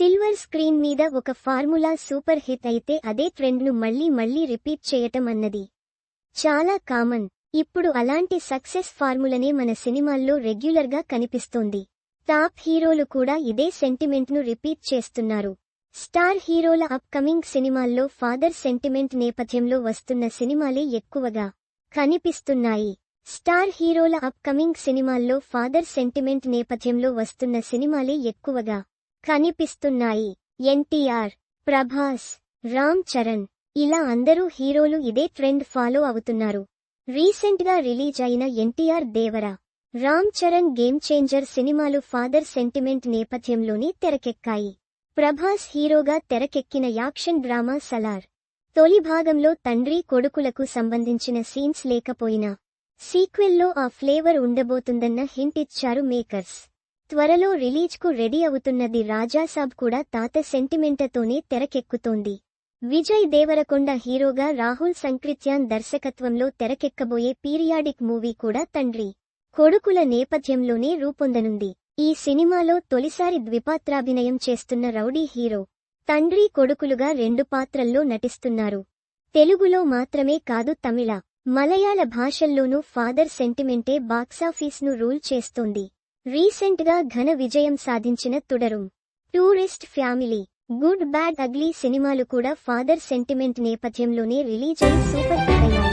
Silver screen మీద ఒక formula super hit అయితే అదే ట్రెండ్ను మళ్ళీ మళ్ళీ రిపీట్ చేయటం అన్నది. చాలా కామన్. ఇప్పుడు అలాంటి సక్సెస్ ఫార్ములనే మన సినిమాల్లో రెగ్యులర్గా కనిపిస్తోంది. టాప్ హీరోలు కూడా ఇదే సెంటిమెంట్ను రిపీట్ చేస్తున్నారు. స్టార్ హీరోల అప్కమింగ్ సినిమాల్లో ఫాదర్ సెంటిమెంట్ నేపథ్యంలో వస్తున్న సినిమాలే ఎక్కువగా కనిపిస్తున్నాయి. స్టార్ హీరోల అప్కమింగ్ సినిమాల్లో ఫాదర్ సెంటిమెంట్ నేపథ్యంలో వస్తున్న సినిమాలే ఎక్కువగా కనిపిస్తున్నాయి. ఎన్టీఆర్ ప్రభాస్ రామ్ చరణ్ ఇలా అందరూ హీరోలు ఇదే ట్రెండ్ ఫాలో అవుతున్నారు. రీసెంట్గా రిలీజ్ అయిన NTR Devara Ram Charan game changer సినిమాలు ఫాదర్ సెంటిమెంట్ నేపథ్యంలోనే తెరకెక్కాయి. ప్రభాస్ హీరోగా తెరకెక్కిన యాక్షన్ డ్రామా సలార్. తొలి భాగంలో తండ్రి కొడుకులకు సంబంధించిన సీన్స్ లేకపోయినా సీక్వెల్లో ఆ ఫ్లేవర్ ఉండబోతుందన్న హింట్ ఇచ్చారు మేకర్స్. త్వరలో రిలీజ్కు రెడీ అవుతున్నది రాజాసాబ్ కూడా తాత సెంటిమెంటతోనే తెరకెక్కుతోంది. విజయ్ దేవరకొండ హీరోగా రాహుల్ సంక్రిత్యాన్ దర్శకత్వంలో తెరకెక్కబోయే పీరియాడిక్ మూవీ కూడా తండ్రి. కొడుకుల నేపథ్యంలోనే రూపొందనుంది. ఈ సినిమాలో తొలిసారి ద్విపాత్రాభినయం చేస్తున్న రౌడీ హీరో తండ్రి కొడుకులుగా రెండు పాత్రల్లో నటిస్తున్నారు. తెలుగులో మాత్రమే కాదు తమిళ మలయాళ భాషల్లోనూ ఫాదర్ సెంటిమెంటే బాక్సాఫీస్ను రూల్ చేస్తోంది. రీసెంట్గా ఘన విజయం సాధించిన Thudarum. Tourist family. Good bad ugly సినిమాలు కూడా ఫాదర్ సెంటిమెంట్ నేపథ్యంలోనే రిలీజ్ అయి సూపర్ హిట్ అయ్యాయి.